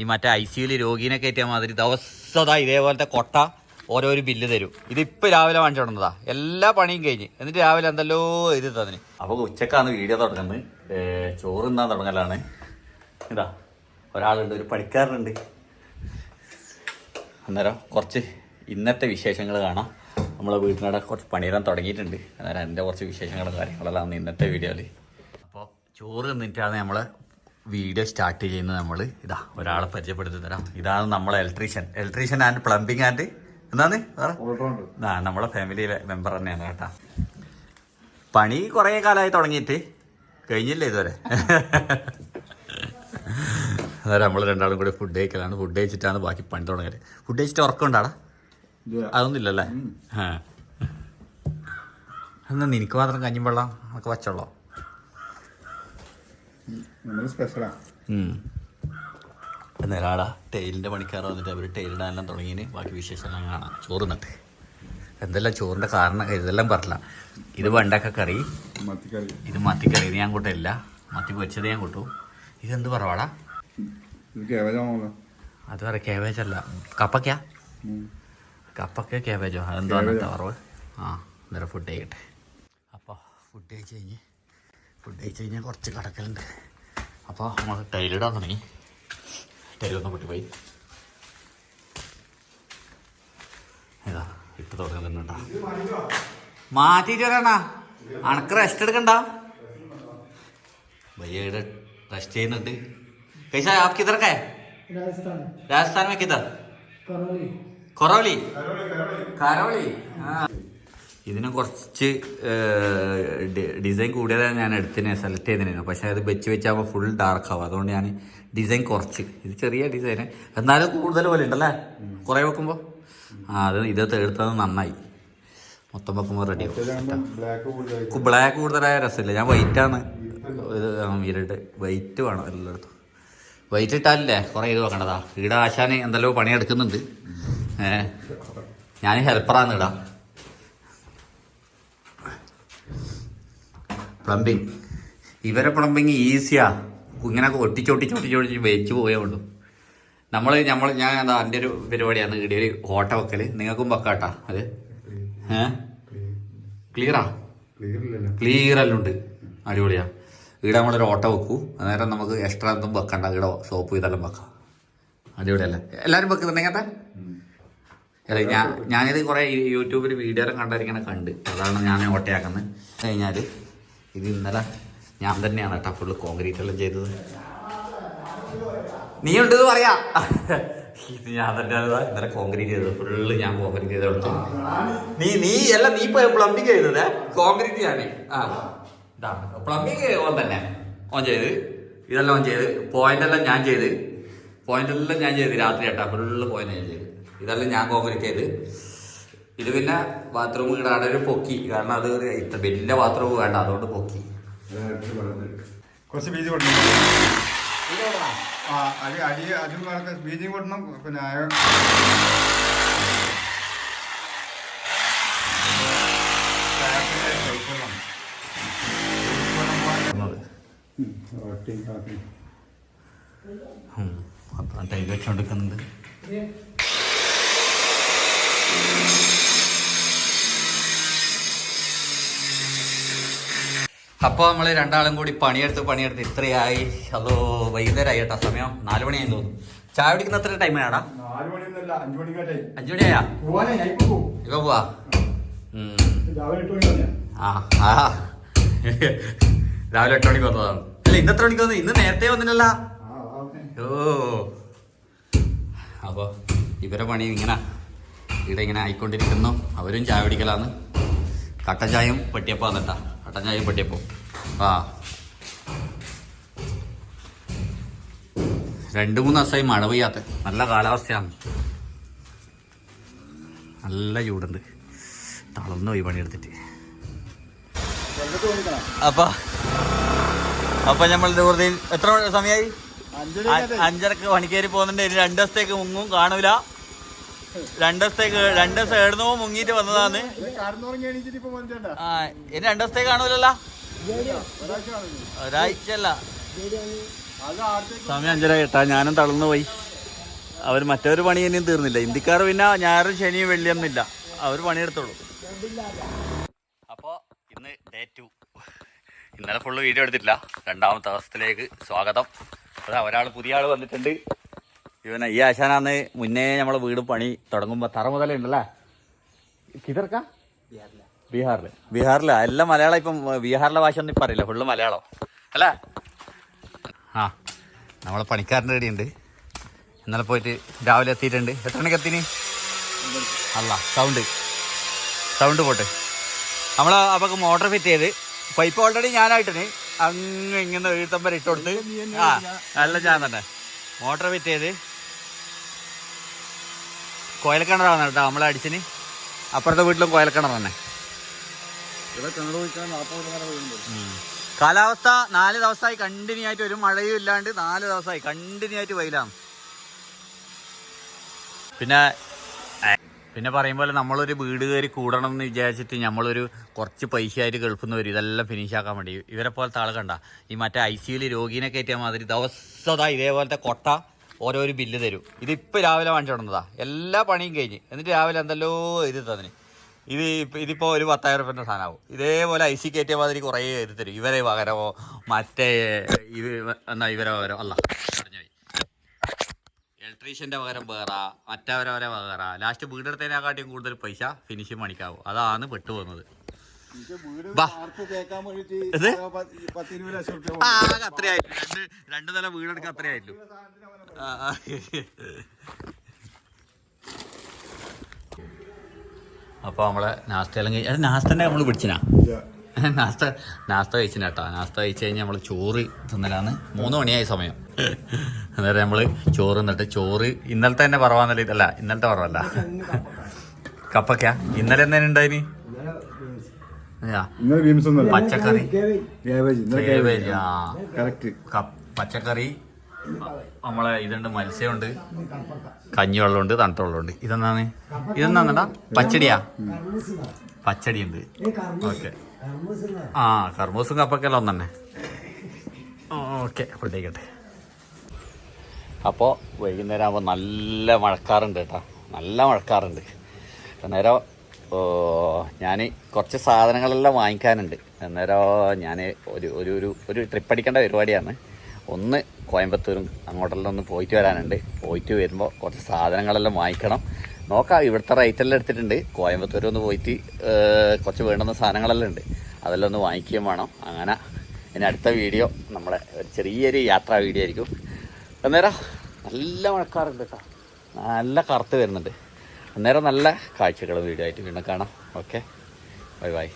ഈ മറ്റേ ഐ സിയുൽ രോഗീനെ കയറ്റിയ മാതിരി ദിവസം ദാ ഇതേപോലത്തെ കൊട്ട ഓരോരോ ബില്ല് തരും. ഇതിപ്പോ രാവിലെ വാങ്ങിച്ചു തുടങ്ങുന്നതാ എല്ലാ പണിയും കഴിഞ്ഞ്. എന്നിട്ട് രാവിലെ എന്തല്ലോ ഇത് തന്നിന്. അപ്പൊ ഉച്ചക്കാണ് വീഡിയോ തുടങ്ങുന്നത്. ചോറ് തിന്നാൻ തുടങ്ങലാണ്. ഇതാ ഒരാളുണ്ട് ഒരു പണിക്കാരനുണ്ട്. അന്നേരം കുറച്ച് ഇന്നത്തെ വിശേഷങ്ങൾ കാണാം. നമ്മളെ വീട്ടിനടെ കുറച്ച് പണിയെല്ലാം തുടങ്ങിയിട്ടുണ്ട്. അന്നേരം എന്റെ കുറച്ച് വിശേഷങ്ങളും കാര്യങ്ങളെല്ലാം ഇന്നത്തെ വീഡിയോയിൽ അപ്പോൾ ചോറ് തിന്നിട്ടാണ് നമ്മൾ വീഡിയോ സ്റ്റാർട്ട് ചെയ്യുന്നത് നമ്മൾ ഇതാ ഒരാളെ പരിചയപ്പെടുത്തി തരാം. ഇതാണ് നമ്മളെ electrician electrician and plumbing and എന്താണ് ആ നമ്മളെ ഫാമിലിയിലെ മെമ്പർ തന്നെയാണ് കേട്ടാ. പണി കുറേ കാലമായി തുടങ്ങിയിട്ട് കഴിഞ്ഞില്ലേ ഇതുവരെ? അതായത് നമ്മൾ രണ്ടാളും കൂടി ഫുഡ് കഴിക്കലാണ്. ഫുഡ് കഴിച്ചിട്ടാണ് ബാക്കി പണി തുടങ്ങൽ. ഫുഡ് കഴിച്ചിട്ട് ഉറക്കമുണ്ടാടാ? അതൊന്നും ഇല്ലല്ലേ ആ. എന്നാ നിനക്ക് മാത്രം കഞ്ഞിയും വെള്ളം നമുക്ക് വച്ചോളോ എന്നേരാടാ ടൈലിന്റെ പണിക്കാർ വന്നിട്ട് അവർ ടൈലിടാനെല്ലാം തുടങ്ങിയതിന് ബാക്കി വിശേഷമെല്ലാം കാണാം. ചോറ് നട്ട് എന്തെല്ലാം ചോറിന്റെ കാരണം ഇതെല്ലാം പറഞ്ഞില്ല ഇത് വെണ്ടക്ക കറി. ഇത് മത്തിക്കറി. ഇത് ഞാൻ കൂട്ടില്ല മത്തി പൊരിച്ചത് ഞാൻ കൂട്ടു. ഇതെന്ത് പറവാടാ? അത് പറ കേബേജ് അല്ല. കപ്പക്ക കപ്പക്ക കേബേജോ അതെന്തോ പറവ്? ആ അന്നേരം ഫുഡ് കഴിക്കട്ടെ. അപ്പോൾ ഫുഡ് കഴിച്ച് കഴിഞ്ഞ് ഫുഡ് കഴിച്ച് കഴിഞ്ഞാൽ കുറച്ച് കിടക്കലുണ്ട്. അപ്പോൾ നമ്മൾ ടൈലിടാൻ തുടങ്ങി ടൈലൊന്നും പൊട്ടിപ്പോയി ഇതാ ഇട്ട് തുടങ്ങുന്നുണ്ടാ മാറ്റിയിട്ട് വരണ അണക്ക് റെസ്റ്റ് എടുക്കണ്ട ഭയ്യയുടെ റെസ്റ്റ് ചെയ്യുന്നുണ്ട് कैसा है आप किधर का है राजस्थान राजस्थान में किधर करौली കൊറോളി കരോളി ഇതിന് കുറച്ച് ഡിസൈൻ കൂടിയതാണ് ഞാൻ എടുത്തിന് സെലക്ട് ചെയ്തിരുന്നു പക്ഷേ അത് വെച്ച് വെച്ചാകുമ്പോൾ ഫുൾ ഡാർക്ക് ആവും. അതുകൊണ്ട് ഞാൻ ഡിസൈൻ കുറച്ച്. ഇത് ചെറിയ ഡിസൈന് എന്നാലും കൂടുതൽ പോലെ ഉണ്ടല്ലേ? കുറേ വെക്കുമ്പോൾ ആ അത് ഇത് എടുത്തത് നന്നായി. മൊത്തം വെക്കുമ്പോൾ റെഡി ആവും. ബ്ലാക്ക് കൂടുതലായി. രസമില്ല. ഞാൻ വൈറ്റാണ് ഇത് ഇരുട്ട് വൈറ്റ് വേണം എല്ലായിടത്തും. വൈറ്റ് ഇട്ടാലല്ലേ? കുറേ ഇത് വെക്കണ്ടതാ. ഈടെ ആശാന് എന്തെല്ലോ പണിയെടുക്കുന്നുണ്ട്. ഏഹ് ഞാൻ ഹെൽപ്പറാണ് ഇടാ പ്ലംബിങ് ഇവരെ പ്ലംബിങ് ഈസിയാ. ഇങ്ങനെ ഒട്ടിച്ചൊട്ടിച്ചൊട്ടിച്ചൊട്ടിച്ച് വെച്ച് പോയേ ഉള്ളൂ. നമ്മൾ നമ്മൾ ഞാൻ എന്താ എന്റെ ഒരു പരിപാടിയാണ് ഇവിടെ ഒരു ഓട്ട വെക്കൽ നിങ്ങൾക്കും വെക്കാട്ടാ അത്. ഏ? ക്ലിയറാ? ക്ലിയർ എല്ലാം ഉണ്ട് അടിപൊളിയാ. ഇവിടെ നമ്മളൊരു ഓട്ട വെക്കൂ. അന്നേരം നമുക്ക് എക്സ്ട്രാ ഒന്നും വെക്കണ്ട. ഇവിടെ സോപ്പ് ഇതെല്ലാം വെക്കാം. അടിപൊളിയല്ല? എല്ലാവരും വെക്കുന്നുണ്ടെങ്കിൽ അല്ല ഞാൻ ഞാനിത് കുറേ യൂട്യൂബിൽ വീഡിയോ എല്ലാം കണ്ടിരിക്കണ കണ്ട്. അതാണ് ഞാൻ ഓട്ടയാക്കുന്നത്. കഴിഞ്ഞാൽ ഇത് ഇന്നലെ ഞാൻ തന്നെയാണ് കേട്ടോ ഫുള്ള് കോൺക്രീറ്റ് എല്ലാം ചെയ്തത്. നീ ഉണ്ടെന്ന് പറയാ. ഇത് ഞാൻ തന്നെയാണ് ഇന്നലെ കോൺക്രീറ്റ് ചെയ്തത്. ഫുള്ള് ഞാൻ കോൺക്രീറ്റ് ചെയ്ത് കൊടുത്തു നീ നീ എല്ലാം നീ ഇപ്പൊ പ്ലംബിങ് ചെയ്തത് കോൺക്രീറ്റ് ഞാൻ ആ. പ്ലംബിങ് ഓൻ തന്നെ. ഓൻ ചെയ്ത്. ഇതെല്ലാം ഓൻ ചെയ്ത്. പോയിന്റ് എല്ലാം ഞാൻ ചെയ്ത്. പോയിന്റ് എല്ലാം ഞാൻ ചെയ്ത് രാത്രി കേട്ടാ. ഫുള്ള് പോയിന്റ് ഞാൻ ചെയ്ത്. ഇതെല്ലാം ഞാൻ കോൺക്രീറ്റ് ചെയ്ത്. ഇത് പിന്നെ ബാത്റൂം ഇടാടെ ഒരു പൊക്കി. കാരണം അത് ഒരു ഇത്ര വലിയ ബാത്റൂം വേണ്ട അതുകൊണ്ട് പൊക്കി. കുറച്ച് ബീജ് കൊടുക്കണം. ആ അതും കണക്ക് ബീജും കൊടുക്കണം പിന്നെ അയ- ടാപ്പിലെ പൈപ്പ് വെള്ളം. നമ്മൾ രണ്ടാളും കൂടി പണിയെടുത്ത് പണിയെടുത്ത് ഇത്രയായി. അതോ വൈകുന്നേരമായി കേട്ടോ സമയം. നാലു മണിയായി തോന്നുന്നു. ചായ കുടിക്കുന്ന എത്ര ടൈം ആടാ അഞ്ചു മണിയായാ? ഇപ്പൊ പോവാ. ആ. ആ രാവിലെ എട്ട് മണിക്ക് വന്നതാണ്. അല്ല ഇന്ന് എത്ര മണിക്ക് വന്നു? ഇന്ന് നേരത്തെ വന്നില്ലല്ല. ആ ഓ. അപ്പൊ ഇവരെ പണി ഇങ്ങനെ ഇവിടെ ഇങ്ങനെ ആയിക്കൊണ്ടിരിക്കുന്നു. അവരും ചായ പിടിക്കലാന്ന് കട്ട ചായയും പട്ടിയപ്പം വന്നിട്ടാ പൊട്ടിയപ്പോ. ആ. രണ്ട് മൂന്ന് ദിവസമായി മഴ പെയ്യാത്ത. നല്ല കാലാവസ്ഥയാണ്. നല്ല ചൂടുണ്ട്. തളർന്നു പോയി പണിയെടുത്തിട്ട്. അപ്പൊ അപ്പൊ നമ്മൾ ദൂരത്തിൽ എത്ര സമയമായി അഞ്ചു അഞ്ചരക്ക് പണിക്കേരി പോകുന്നുണ്ട്. ഇനി രണ്ട് ദിവസത്തേക്ക് മുങ്ങും കാണൂല. രണ്ട് ദിവസത്തേക്ക് രണ്ട് ദിവസം എഴുന്നോ മുങ്ങിയിട്ട് വന്നതാണ് ആ ഇനി രണ്ട് ദിവസത്തേക്ക് കാണൂലല്ല. ഒരാഴ്ച അല്ല. സമയം അഞ്ചര കേട്ടാ. ഞാനും തളർന്നു പോയി. അവർ മറ്റൊരു പണി ഇനിയും തീർന്നില്ല. ഇന്ത്യക്കാർ പിന്നെ ഞായറും ശനിയും വെള്ളിയൊന്നും ഇല്ല. അവർ പണിയെടുത്തോളൂ. അപ്പോൾ ഇന്ന് ഡേ ടു ഇന്നലെ ഫുള്ള് വീഡിയോ എടുത്തിട്ടില്ല. രണ്ടാമത്തെ ദിവസത്തിലേക്ക് സ്വാഗതം. അതാ ഒരാൾ പുതിയ ആൾ വന്നിട്ടുണ്ട്. ഇവനെ ഈ ആശാനാന്ന് മുന്നേ നമ്മളെ വീട് പണി തുടങ്ങുമ്പോൾ തറ മുതലേ ഉണ്ടല്ലേ? കിതർക്ക? ബീഹാറിൽ ബീഹാറിൽ എല്ലാം മലയാളം ഇപ്പം ബീഹാറിലെ ഭാഷ ഒന്നും ഇപ്പം അറിയില്ല. ഫുള്ള് മലയാളം. അല്ലേ? ആ നമ്മളെ പണിക്കാരന്റെ റെഡിയുണ്ട് ഇന്നലെ പോയിട്ട് രാവിലെ എത്തിയിട്ടുണ്ട്. എത്ര മണിക്ക് എത്തിന്? അല്ല സൗണ്ട്. സൗണ്ട് പോട്ടെ. നമ്മൾ അപ്പം മോട്ടർ ഫിറ്റ് ചെയ്ത് പൈപ്പ് ഓൾറെഡി ഞാനായിട്ടിന്. അങ്ങ് ഇങ്ങനെ എഴുത്തമ്പരം ഇട്ട് കൊടുത്ത്. ആ നല്ല ഞാൻ തന്നെ മോട്ടർ ഫിറ്റ് ചെയ്ത് കോയൽക്കിണറാണ് കേട്ടോ നമ്മളെ അടിച്ചിന്. അപ്പുറത്തെ വീട്ടിലും കോയൽക്കിണർ തന്നെ. കാലാവസ്ഥ നാല് ദിവസമായി കണ്ടിന്യൂ ആയിട്ട് ഒരു മഴയും ഇല്ലാണ്ട് നാല് ദിവസമായി കണ്ടിന്യൂ ആയിട്ട് വെയിലാണ്. പിന്നെ പിന്നെ പറയും പോലെ നമ്മളൊരു വീട് കയറി കൂടണം എന്ന് വിചാരിച്ചിട്ട് നമ്മളൊരു കുറച്ച് പൈസയായിട്ട് ഗൾഫിൽ നിന്ന് വരും. ഇതെല്ലാം ഫിനിഷ് ആക്കാൻ വേണ്ടി. ഇവരെ പോലത്തെ ആൾ കണ്ട. ഈ മറ്റേ ഐ സിയുയിൽ രോഗീനെ കയറ്റിയാൽ മാതിരി ദിവസം ഇതേപോലത്തെ കൊട്ട ഓരോരു ബില്ല് തരും. ഇതിപ്പോൾ രാവിലെ വാങ്ങിച്ചു കൊടുന്നതാ എല്ലാ പണിയും കഴിഞ്ഞ്. എന്നിട്ട് രാവിലെ എന്തല്ലോ ഇത് തന്നിന്. ഇത് ഇതിപ്പോൾ ഇതിപ്പോ ഒരു പത്തായിരം റുപ്യന്റെ സാധനമാവും ഇതേപോലെ ഐ സി കയറ്റിയ മാതിരി കുറേ ഇത് തരും. ഇവരെ പകരമോ മറ്റേ ഇത് എന്നാ ഇവരെ പകരം അല്ല പറഞ്ഞുപോയി ഇലക്ട്രീഷ്യന്റെ പകരം വേറെ മറ്റവരെ വരെ വേറെ. ലാസ്റ്റ് വീടെടുത്തതിനെക്കാട്ടിയും കൂടുതൽ പൈസ ഫിനിഷിംഗ് പണിക്കാവും. അതാണ് പെട്ടുപോകുന്നത്. ആകെ അത്രയായില്ല രണ്ട് രണ്ട് നില വീടെടുക്കാൻ ആ. അപ്പൊ നമ്മളെ നാസ്ത എല്ലാം കഴിഞ്ഞ് നാസ്തന്നെ നമ്മൾ പിടിച്ചിനാ? നാസ്ത നാസ്ത കഴിച്ചിന കേട്ടോ നാസ്ത കഴിച്ച് കഴിഞ്ഞാൽ നമ്മൾ ചോറ് തിന്നലാന്ന് മൂന്ന് മണിയായി സമയം. അന്നേരം നമ്മൾ ചോറ് തിന്നിട്ട് ചോറ് ഇന്നലത്തെ തന്നെ പറവാന്നല്ല ഇതല്ല ഇന്നലത്തെ പറവല്ല. കപ്പക്കാ? ഇന്നലെ എന്തേലും ഉണ്ടായിന്? ആ, ഇന്നലെ ബീംസ് ഒന്നും പച്ചക്കറി. കേബേജ് കേബേജ് ആ. കറക്റ്റ് പച്ചക്കറി. നമ്മളെ ഇതുണ്ട് മത്സ്യമുണ്ട്. കഞ്ഞിവെള്ളമുണ്ട് തണുത്ത വെള്ളമുണ്ട്. ഇതെന്താണ്? ഇതെന്താണെടാ പച്ചടിയാ? പച്ചടി ഉണ്ട് ഓക്കെ. ആ കർമ്മൂസും കപ്പക്കെല്ലാം ഒന്നെ ഓക്കെ. അപ്പോഴത്തേക്കട്ടെ അപ്പോൾ വൈകുന്നേരം ആകുമ്പോൾ നല്ല മഴക്കാറുണ്ട് കേട്ടോ. നല്ല മഴക്കാറുണ്ട്. അന്നേരം ഞാൻ കുറച്ച് സാധനങ്ങളെല്ലാം വാങ്ങിക്കാനുണ്ട്. അന്നേരം ഞാൻ ഒരു ഒരു ഒരു ഒരു ട്രിപ്പ് അടിക്കേണ്ട പരിപാടിയാണ്. ഒന്ന് കോയമ്പത്തൂരും അങ്ങോട്ടെല്ലാം ഒന്ന് പോയിട്ട് വരാനുണ്ട്. പോയിട്ട് വരുമ്പോൾ കുറച്ച് സാധനങ്ങളെല്ലാം വാങ്ങിക്കണം. നോക്കാം ഇവിടുത്തെ റേറ്റെല്ലാം എടുത്തിട്ടുണ്ട്. കോയമ്പത്തൂർ ഒന്ന് പോയിട്ട് കുറച്ച് വേണ്ടുന്ന സാധനങ്ങളെല്ലാം ഉണ്ട്. അതെല്ലാം ഒന്ന് വാങ്ങിക്കുകയും വേണം. അങ്ങനെ ഇനി അടുത്ത വീഡിയോ നമ്മുടെ ഒരു ചെറിയൊരു യാത്രാ വീഡിയോ ആയിരിക്കും. അന്നേരം നല്ല മഴക്കാറുണ്ട് കേട്ടോ. നല്ല കറുത്ത് വരുന്നുണ്ട്. അന്നേരം നല്ല കാഴ്ചകളും വീഡിയോ ആയിട്ട് വീണ്ടും കാണാം. Okay bye bye